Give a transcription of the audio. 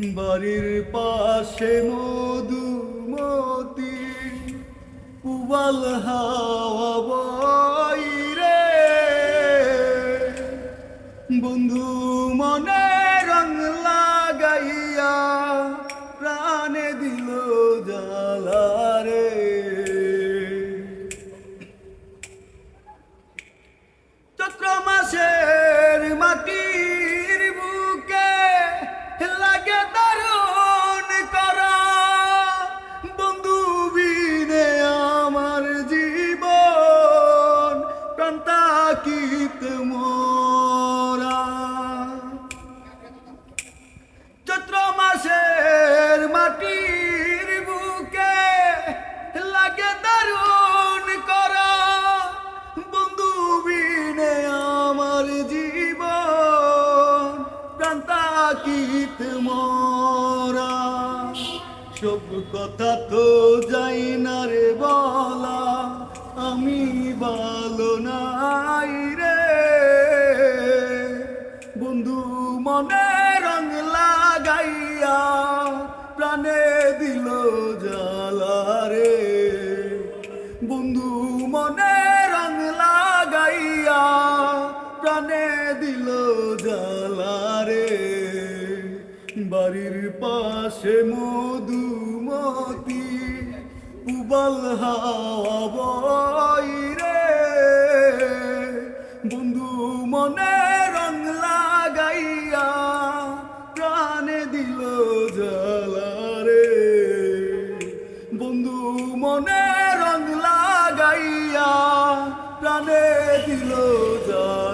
বাড়ির পাশে মধুমতি পুবাল হাওয়া রে বন্ধু মনে প্রান্তাকিত মরা। সব কথা তো যাই না রে বলা। আমি ভালো নাই রে। বন্ধু মনে রং লাগাইয়া প্রাণে দিল জ্বালা রে। বন্ধু মনে বাড়ির পাশে মধুমতি পুবাল হাওয়া রে। বন্ধু মনে রং লাগাইয়া প্রাণে দিল জ্বালা বন্ধু মনে রং লাগাইয়া প্রাণে দিল জ্বালা